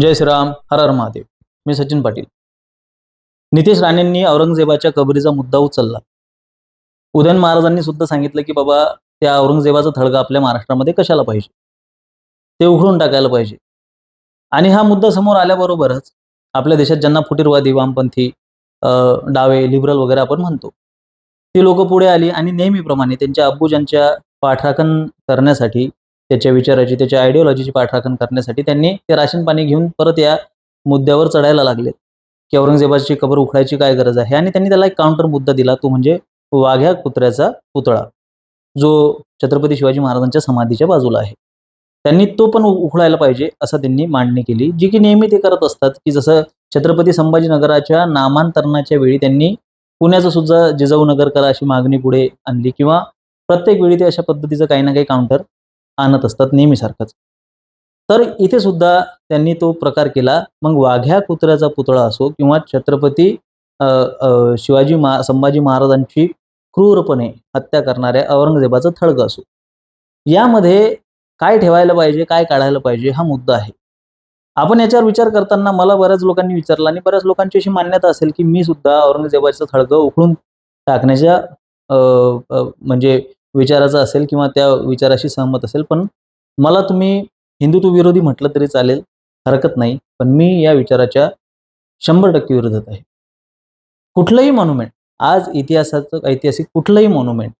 जय श्रीराम हर हर महादेव. मी सचिन पाटील. नितेश राणेंनी औरंगजेबाच्या कबरीचा मुद्दा उचलला. उदयन महाराजांनी सुद्धा सांगितलं की बाबा त्या औरंगजेबाचा थडगा आपल्या महाराष्ट्रामध्ये कशाला पाहिजे? ते उघडून टाकायला पाहिजे. आणि हा मुद्दा समोर आल्याबरोबरच आपल्या देशात ज्यांना फुटीरवादी वामपंथी डावे लिबरल वगैरे आपण म्हणतो ती लोक पुढे आली आणि नेहमीप्रमाणे त्यांच्या अब्बूजांच्या पाठराखण करण्यासाठी त्याच्या विचाराची त्याच्या आयडिओलॉजीची पाठराखण करण्यासाठी त्यांनी ते राशन पाणी घेऊन परत या मुद्द्यावर चढायला लागलेत. की औरंगजेबाची कबर उखडायची काय गरज आहे? आणि त्यांनी त्याला एक काउंटर मुद्दा दिला तो म्हणजे वाघ्या कुत्र्याचा पुतळा जो छत्रपती शिवाजी महाराजांच्या समाधीच्या बाजूला आहे. त्यांनी तो पण उखडायला पाहिजे असं त्यांनी मांडणी केली जी की नेहमी ते करत असतात की जसं छत्रपती संभाजीनगराच्या नामांतरणाच्या वेळी त्यांनी पुण्याचं सुद्धा जिजाऊ नगर करा अशी मागणी पुढे आणली किंवा प्रत्येक वेळी ते अशा पद्धतीचं काही ना काही काउंटर आणत असतात नेहमीसारखंच. तर इथे सुद्धा त्यांनी तो प्रकार केला. मग वाघ्या कुत्र्याचा पुतळा असो किंवा छत्रपती शिवाजी मा संभाजी महाराजांची क्रूरपणे हत्या करणाऱ्या औरंगजेबाचं थडगं असो. यामध्ये काय ठेवायला पाहिजे काय काढायला पाहिजे हा मुद्दा आहे. आपण याच्यावर विचार करताना मला बऱ्याच लोकांनी विचारलं आणि बऱ्याच लोकांची अशी मान्यता असेल की मी सुद्धा औरंगजेबाचं थडगं उखडून टाकण्याच्या म्हणजे विचाराचा असेल किंवा त्या विचाराशी सहमत असेल पण मला तुम्ही हिंदुत्व विरोधी म्हटलं तरी चालेल हरकत नाही पण मी या विचाराच्या शंभर टक्के विरोधात आहे. कुठलंही मॉन्युमेंट आज इतिहासाचं ऐतिहासिक कुठलंही मॉन्युमेंट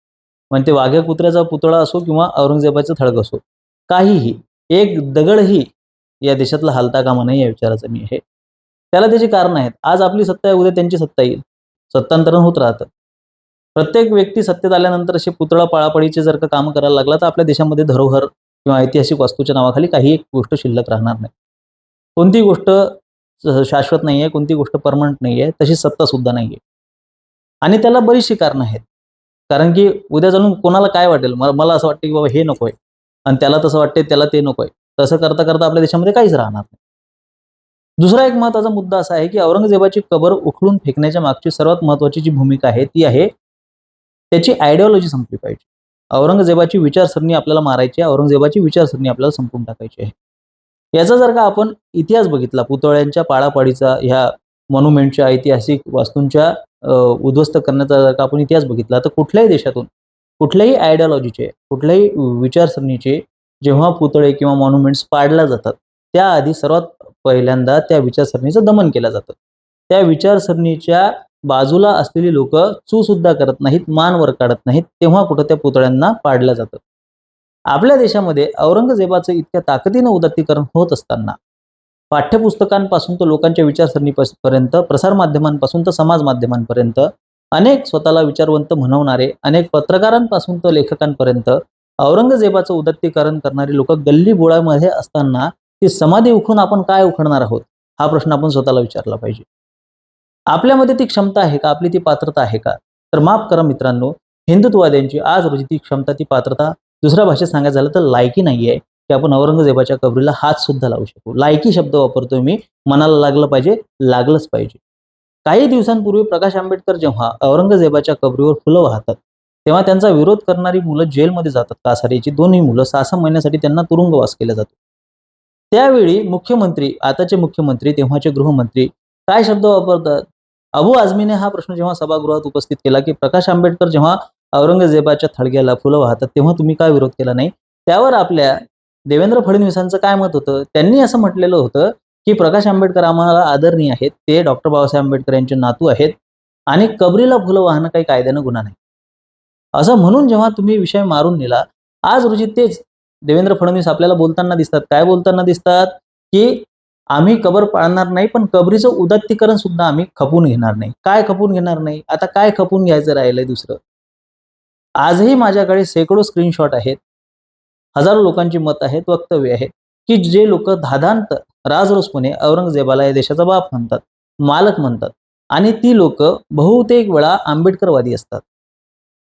म्हणजे ते वाघ्या कुत्र्याचा पुतळा असो किंवा औरंगजेबाचा थडग असो काहीही एक दगडही या देशातला हालता कामा नाही या विचाराचं मी आहे. त्याला त्याची कारणं आहेत. आज आपली सत्ता आहे उद्या त्यांची सत्ता येईल. सत्तांतरण होत राहतं. प्रत्येक व्यक्ती सत्तेत आल्यानंतर असे पुतळा पाळापाळीचे जर का कामं करायला लागला तर आपल्या देशामध्ये धरोहर किंवा ऐतिहासिक वास्तूच्या नावाखाली काही एक गोष्ट शिल्लक राहणार नाही. कोणती गोष्ट शाश्वत नाही आहे कोणती गोष्ट परमनंट नाही आहे तशी सत्ता सुद्धा नाही आहे आणि त्याला बरीचशी कारणं आहेत. कारण की उद्या जाणून कोणाला काय वाटेल? मला मला असं वाटतं की बाबा हे नको आहे आणि त्याला तसं वाटते त्याला ते नको आहे तसं करता करता आपल्या देशामध्ये काहीच राहणार नाही. दुसरा एक महत्त्वाचा मुद्दा असा आहे की औरंगजेबाची कबर उखळून फेकण्याच्या मागची सर्वात महत्वाची जी भूमिका आहे ती आहे त्याची आयडिओलॉजी संपली पाहिजे. औरंगजेबाची विचारसरणी आपल्याला मारायची आहे औरंगजेबाची विचारसरणी आपल्याला संपून टाकायची आहे. याचा जर का आपण इतिहास बघितला पुतळ्यांच्या पाडापाडीचा ह्या मॉन्युमेंटच्या ऐतिहासिक वास्तूंच्या उद्ध्वस्त करण्याचा जर का आपण इतिहास बघितला तर कुठल्याही देशातून कुठल्याही आयडिओलॉजीचे कुठल्याही विचारसरणीचे जेव्हा पुतळे किंवा मॉन्युमेंट्स पाडल्या जातात त्याआधी सर्वात पहिल्यांदा त्या विचारसरणीचं दमन केलं जातं. त्या विचारसरणीच्या बाजूला असलेली लोक चू सुद्धा करत नाहीत मान वर काढत नाहीत तेव्हा कुठं त्या पुतळ्यांना पाडलं जातं. आपल्या देशामध्ये औरंगजेबाचं इतक्या ताकदीनं उदात्तीकरण होत असताना पाठ्यपुस्तकांपासून तर लोकांच्या विचारसरणीपर्यंत प्रसारमाध्यमांपासून तर समाज माध्यमांपर्यंत अनेक स्वतःला विचारवंत म्हणवणारे अनेक पत्रकारांपासून तर लेखकांपर्यंत औरंगजेबाचं उदत्तीकरण करणारी लोक गल्ली बोळामध्ये असताना ती समाधी उखडून आपण काय उखडणार आहोत? हा प्रश्न आपण स्वतःला विचारला पाहिजे. आपल्यामध्ये ती क्षमता आहे का? आपली ती पात्रता आहे का? तर माफ करा मित्रांनो हिंदुत्ववाद्यांची आज रोजी ती क्षमता ती पात्रता दुसऱ्या भाषेत सांगायचं झालं तर लायकी नाही आहे की आपण औरंगजेबाच्या कबरीला हात सुद्धा लावू शकू. लायकी शब्द वापरतोय मी मनाला लागलं पाहिजे लागलंच पाहिजे. काही दिवसांपूर्वी प्रकाश आंबेडकर जेव्हा औरंगजेबाच्या कबरीवर फुलं वाहतात तेव्हा त्यांचा विरोध करणारी मुलं जेलमध्ये जातात. कासारीची दोन्ही मुलं सहा सहा महिन्यासाठी त्यांना तुरुंगवास केला जातो. त्यावेळी मुख्यमंत्री आताचे मुख्यमंत्री तेव्हाचे गृहमंत्री काय शब्द वापरतात? अबू आझमीने हा प्रश्न जेव्हा सभागृहात उपस्थित केला की प्रकाश आंबेडकर जेव्हा औरंगजेबाच्या थडग्याला फुलं वाहतात तेव्हा तुम्ही काय विरोध केला नाही? त्यावर आपल्या देवेंद्र फडणवीसांचं काय मत होतं? त्यांनी असं म्हटलेलं होतं की प्रकाश आंबेडकर आम्हाला आदरणीय आहेत ते डॉक्टर बाबासाहेब आंबेडकर यांचे नातू आहेत आणि कबरीला फुलं वाहणं काही कायद्यानं गुन्हा नाही. असं म्हणून जेव्हा तुम्ही विषय मारून नेला आज रोजी तेच देवेंद्र फडणवीस आपल्याला बोलताना दिसतात. काय बोलताना दिसतात? की आम्ही कबर पाळणार नाही पण कबरीचं उदात्तीकरण सुद्धा आम्ही खपून घेणार नाही. काय खपून घेणार नाही? आता काय खपून घ्यायचं राहिलंय दुसरं? आजही माझ्याकडे शेकडो स्क्रीनशॉट आहेत. हजारो लोकांची मत आहेत वक्तव्य आहेत की जे लोक धादांत राजरोसपणे औरंगजेबाला या देशाचा बाप म्हणतात मालक म्हणतात आणि ती लोक बहुतेक वेळा आंबेडकरवादी असतात.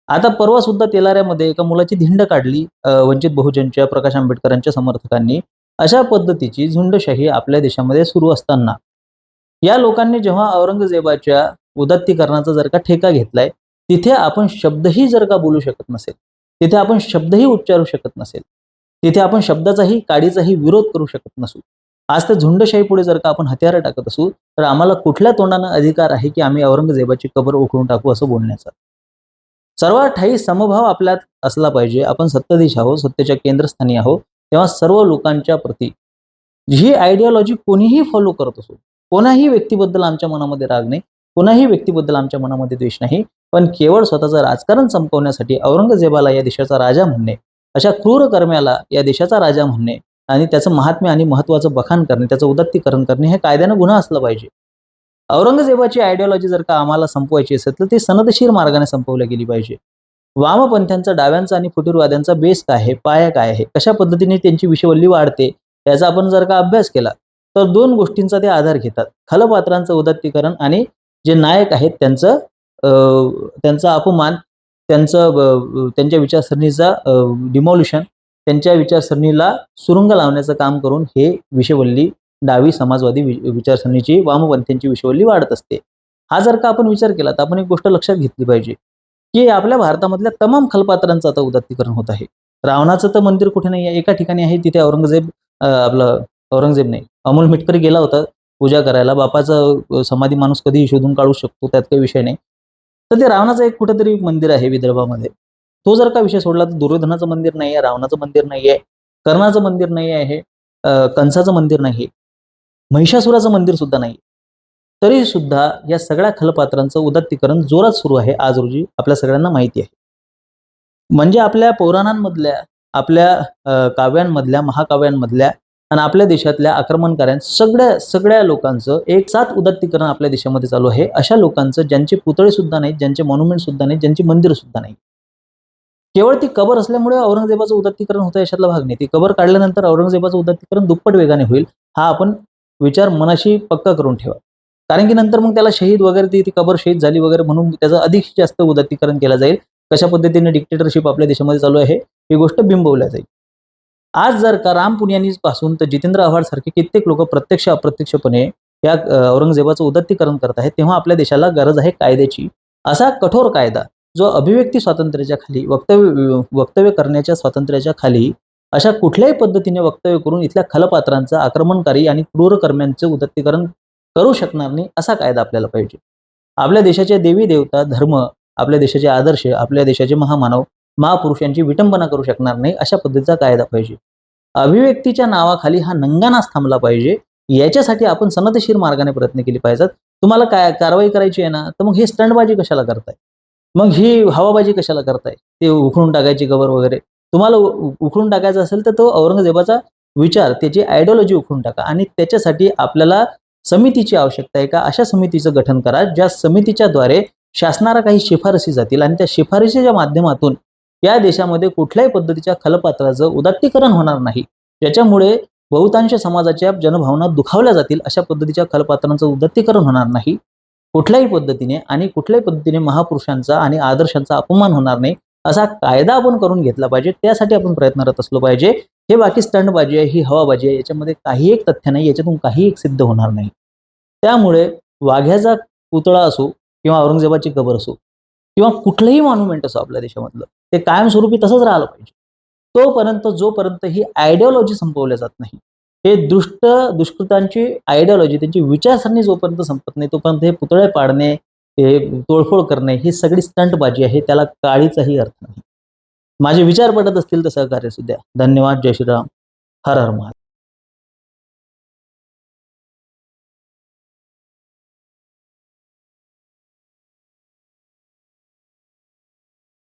आता परवा सुद्धा तेलाऱ्यामध्ये एका मुलाची धिंड काढली वंचित बहुजनच्या प्रकाश आंबेडकरांच्या समर्थकांनी. अशा पद्धतीची झुंडशाही आपल्या देशामध्ये सुरू असताना. या लोकांनी जेव्हा औरंगजेबाच्या उदात्तीकरणाचा जर का ठेका घेतलाय तिथे आपण शब्दही जर का बोलू शकत नसेल तिथे आपण शब्दही उच्चारू शकत नसेल तिथे आपण शब्दाचाही काडीचाही विरोध करू शकत नसू आज त्या झुंडशाही पुढे जर का आपण हत्यारं टाकत असू तर आम्हाला कुठल्या तोंडानं अधिकार आहे की आम्ही औरंगजेबाची कबर उखडून टाकू असं बोलण्याचा? सर्वात ठाई समभाव आपल्यात असला पाहिजे. आपण सत्ताधीश आहोत सत्तेच्या केंद्रस्थानी आहोत तेव्हा सर्व लोकांच्या प्रती ही आयडियॉलॉजी कोणीही फॉलो करत असो कोणाही व्यक्तीबद्दल आमच्या मनामध्ये राग नाही कोणाही व्यक्तीबद्दल आमच्या मनामध्ये द्वेष नाही पण केवळ स्वतःचं राजकारण संपवण्यासाठी औरंगजेबाला या देशाचा राजा म्हणणे अशा क्रूर कर्म्याला या देशाचा राजा म्हणणे आणि त्याचं महात्म्य आणि महत्वाचं बखान करणे त्याचं उदत्तीकरण करणे हे कायद्यानं गुन्हा असलं पाहिजे. औरंगजेबाची आयडिओलॉजी जर का आम्हाला संपवायची असेल तर ती सनदशीर मार्गाने संपवली गेली पाहिजे. वामपंथ्यांचा डाव्यांचा आणि फुटीरवाद्यांचा बेस काय आहे? पाया काय आहे? कशा पद्धतीने त्यांची विषवल्ली वाढते? याचा आपण जर का अभ्यास केला तर दोन गोष्टींचा ते आधार घेतात. खलपात्रांचं उदात्तीकरण आणि जे नायक आहेत त्यांचं त्यांचा अपमान त्यांचं त्यांच्या विचारसरणीचा डिमॉल्युशन त्यांच्या विचारसरणीला सुरुंग लावण्याचं काम करून हे विषवल्ली डावी समाजवादी वि- विचारसरणीची वामपंथ्यांची विषवल्ली वाढत असते. हा जर का आपण विचार केला तर आपण एक गोष्ट लक्षात घेतली पाहिजे. की आपल्या भारतामधल्या तमाम खलपात्रांचं आता उदात्तीकरण होत आहे. रावणाचं तर मंदिर कुठे नाही आहे एका ठिकाणी आहे तिथे औरंगजेब आपलं औरंगजेब नाही. अमोल मिटकरी गेला होता पूजा करायला. बापाचा समाधी माणूस कधीही शोधून काढू शकतो त्यात काही विषय नाही. तर ते रावणाचं एक कुठेतरी मंदिर आहे विदर्भामध्ये. तो जर का विषय सोडला तर दुर्योधनाचं मंदिर नाही आहे रावणाचं मंदिर नाही आहे कर्णाचं मंदिर नाही आहे कंसाचं मंदिर नाही आहे महिषासुराचं मंदिर सुद्धा नाही तरी सुद्धा या सगळ्या खलपात्रांचं उदात्तीकरण जोरात सुरू आहे आज रोजी आपल्या सगळ्यांना माहिती आहे. म्हणजे आपल्या पौराणांमधल्या आपल्या काव्यांमधल्या महाकाव्यांमधल्या आणि आपल्या देशातल्या आक्रमणकाऱ्यां सगळ्या सगळ्या लोकांचं एक साथ उदात्तीकरण आपल्या देशामध्ये चालू आहे. अशा लोकांचं ज्यांचे पुतळे सुद्धा नाहीत ज्यांचे मॉन्युमेंट सुद्धा नाहीत ज्यांची मंदिर सुद्धा नाही केवळ ती कबर असल्यामुळे औरंगजेबाचं उदात्तीकरण होतं याच्यातला भाग नाही. ती कबर काढल्यानंतर औरंगजेबाचं उदात्तीकरण दुप्पट वेगाने होईल हा आपण विचार मनाशी पक्का करून ठेवा. कारण की नंतर मग त्याला शहीद वगैरे ती कबर शहीद झाली वगैरे म्हणून त्याचं अधिक जास्त उदात्तीकरण केलं जाईल. कशा पद्धतीने डिक्टेटरशिप आपल्या देशामध्ये चालू आहे ही गोष्ट बिंबवल्या जाईल. आज जर का राम पुनियानी पासून तर जितेंद्र आव्हाड सारखे कित्येक लोक प्रत्यक्ष अप्रत्यक्षपणे या औरंगजेबाचं उदात्तीकरण करत आहेत तेव्हा आपल्या देशाला गरज आहे कायद्याची. असा कठोर कायदा जो अभिव्यक्ती स्वातंत्र्याच्या खाली वक्तव्य वक्तव्य करण्याच्या स्वातंत्र्याच्या खाली अशा कुठल्याही पद्धतीने वक्तव्य करून इथल्या खलपात्रांचं आक्रमणकारी आणि क्रूरकर्म्यांचं उदत्तीकरण करू शकणार नाही असा कायदा आपल्याला पाहिजे. आपल्या देशाच्या देवी देवता धर्म आपल्या देशाचे आदर्श आपल्या देशाचे महामानव महापुरुषांची विटंबना करू शकणार नाही अशा पद्धतीचा कायदा पाहिजे. अभिव्यक्तीच्या नावाखाली हा नंगानाच थांबला पाहिजे. याच्यासाठी आपण सनदशीर मार्गाने प्रयत्न केले पाहिजेत. तुम्हाला काय कारवाई करायची आहे ना तर मग हे स्टंटबाजी कशाला करताय? मग ही हवाबाजी कशाला करताय? ते उखडून टाकायची कबर वगैरे. तुम्हाला उखडून टाकायचा असेल तर तो औरंगजेबाचा विचार त्याची आयडिओलॉजी उखडून टाका. आणि त्याच्यासाठी आपल्याला समितीची आवश्यकता आहे का? अशा समितीचं गठन करा ज्या समितीच्या द्वारे शासनाला काही शिफारसी जातील आणि त्या शिफारसीच्या माध्यमातून या देशामध्ये कुठल्याही पद्धतीच्या खलपात्राचं उदात्तीकरण होणार नाही. ज्याच्यामुळे बहुतांश समाजाच्या जनभावना दुखावल्या जातील अशा पद्धतीच्या खलपात्रांचं उदात्तीकरण होणार नाही. कुठल्याही पद्धतीने आणि कुठल्याही पद्धतीने महापुरुषांचा आणि आदर्शांचा अपमान होणार नाही असा कायदा आपण करून घेतला पाहिजे. त्यासाठी आपण प्रयत्नरत असलो पाहिजे. हे बाकी स्टंटबाजी आहे ही हवाबाजी आहे याच्यामध्ये काही एक तथ्य नाही याच्यातून काही एक सिद्ध होणार नाही. त्यामुळे वाघ्याचा पुतळा असो किंवा औरंगजेबाची कबर असो किंवा कुठलंही मॉन्युमेंट असो आपल्या देशामधलं ते कायमस्वरूपी तसंच राहिलं पाहिजे. तोपर्यंत जोपर्यंत ही आयडिओलॉजी संपवल्या जात नाही हे दुष्ट दुष्कृतांची आयडिओलॉजी त्यांची विचारसरणी जोपर्यंत संपत नाही तोपर्यंत हे पुतळे पाडणे हे तोडफोड करणे ही सगळी स्टंटबाजी आहे त्याला काळीचाही अर्थ नाही. माझे विचार पडत असतील तर सहकार्य सुद्धा धन्यवाद. जय श्रीराम. हर हर महादेव.